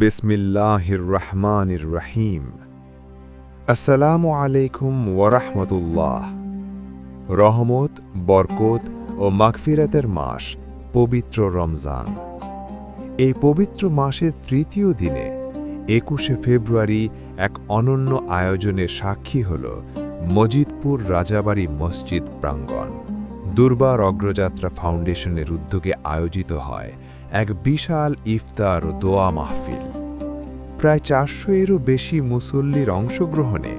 বিসমিল্লাহির রহমানির রহিম আসসালামু আলাইকুম ওয়ারাহমতুল্লাহ। রহমত, বরকত ও মাগফিরাতের মাস, পবিত্র রমজান। এই পবিত্র মাসের তৃতীয় দিনে একুশে ফেব্রুয়ারি এক অনন্য আয়োজনের সাক্ষী হল মজিদপুর রাজাবাড়ি মসজিদ প্রাঙ্গণ। দুর্বার অগ্রযাত্রা ফাউন্ডেশনের উদ্যোগে আয়োজিত হয় এক বিশাল ইফতার ও দোয়া মাহফিল। প্রায় চারশো এরও বেশি মুসল্লির অংশগ্রহণে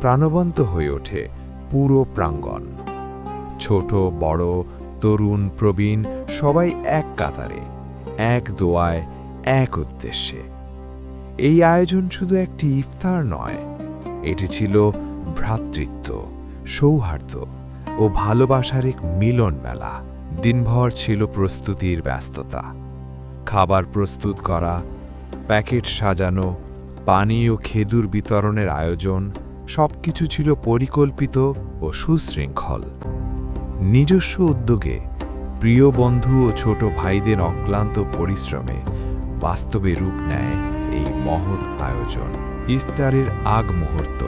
প্রাণবন্ত হয়ে ওঠে পুরো প্রাঙ্গণ। ছোট, বড়, তরুণ, প্রবীণ সবাই এক কাতারে, এক দোয়ায়, এক উদ্দেশ্যে। এই আয়োজন শুধু একটি ইফতার নয়, এটি ছিল ভ্রাতৃত্ব, সৌহার্দ্য ও ভালোবাসার এক মিলন মেলা দিনভর ছিল প্রস্তুতির ব্যস্ততা। খাবার প্রস্তুত করা, প্যাকেট সাজানো পানি ও খেদুর বিতরণের আয়োজন, সবকিছু ছিল পরিকল্পিত ও সুশৃঙ্খল। নিজস্ব উদ্যোগে প্রিয় বন্ধু ও ছোট ভাইদের অক্লান্ত পরিশ্রমে বাস্তবে রূপ নেয় এই মহৎ আয়োজন ইস্তারের আগ মুহূর্ত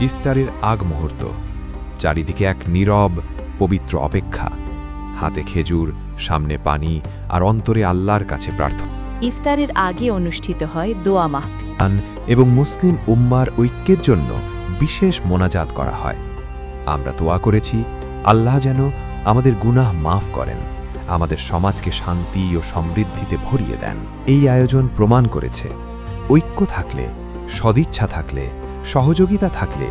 ইস্তারের আগ মুহূর্ত চারিদিকে এক নীরব পবিত্র অপেক্ষা। হাতে খেজুর সামনে পানি আর অন্তরে আল্লাহর কাছে প্রার্থনা। ইফতারের আগে অনুষ্ঠিত হয় দোয়া মাহফিল। এবং মুসলিম উম্মার ঐক্যের জন্য বিশেষ মোনাজাত করা হয়। আমরা দোয়া করেছি আল্লাহ যেন আমাদের গুনাহ মাফ করেন আমাদের সমাজকে শান্তি ও সমৃদ্ধিতে ভরিয়ে দেন। এই আয়োজন প্রমাণ করেছে ঐক্য থাকলে সদিচ্ছা থাকলে সহযোগিতা থাকলে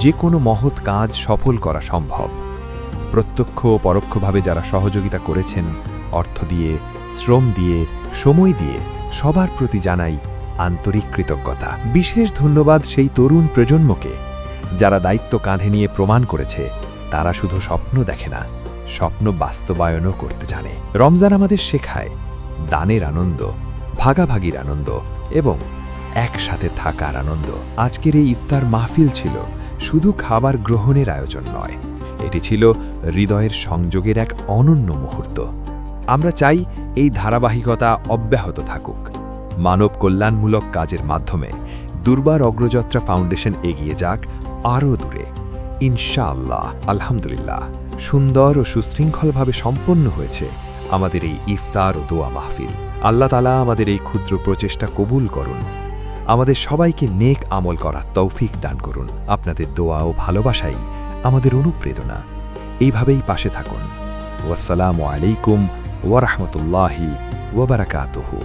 যে কোনো মহৎ কাজ সফল করা সম্ভব। প্রত্যক্ষ ও পরোক্ষভাবে যারা সহযোগিতা করেছেন, অর্থ দিয়ে, শ্রম দিয়ে, সময় দিয়ে, সবার প্রতি জানাই আন্তরিক কৃতজ্ঞতা। বিশেষ ধন্যবাদ সেই তরুণ প্রজন্মকে, যারা দায়িত্ব কাঁধে নিয়ে প্রমাণ করেছে, তারা শুধু স্বপ্ন দেখে না, স্বপ্ন বাস্তবায়নও করতে জানে। রমজান আমাদের শেখায়, দানের আনন্দ, ভাগাভাগির আনন্দ এবং একসাথে থাকার আনন্দ। আজকের এই ইফতার মাহফিল ছিল শুধু খাবার গ্রহণের আয়োজন নয়। এটি ছিল হৃদয়ের সংযোগের এক অনন্য মুহূর্ত। আমরা চাই এই ধারাবাহিকতা অব্যাহত থাকুক। মানব কল্যাণমূলক কাজের মাধ্যমে দুর্বার অগ্রযাত্রা ফাউন্ডেশন এগিয়ে যাক আরও দূরে। ইনশাআল্লাহ, আলহামদুলিল্লাহ। সুন্দর ও সুশৃঙ্খলভাবে সম্পন্ন হয়েছে আমাদের এই ইফতার ও দোয়া মাহফিল। আল্লাহ তালা আমাদের এই ক্ষুদ্র প্রচেষ্টা কবুল করুন। আমাদের সবাইকে নেক আমল করার তৌফিক দান করুন। আপনাদের দোয়া ও ভালোবাসাই আমাদের অনুপ্রেরণা। এইভাবেই পাশে থাকুন। ওয়াসালামু আলাইকুম ওয়ারহমতুল্লাহি ওবরাকাতহু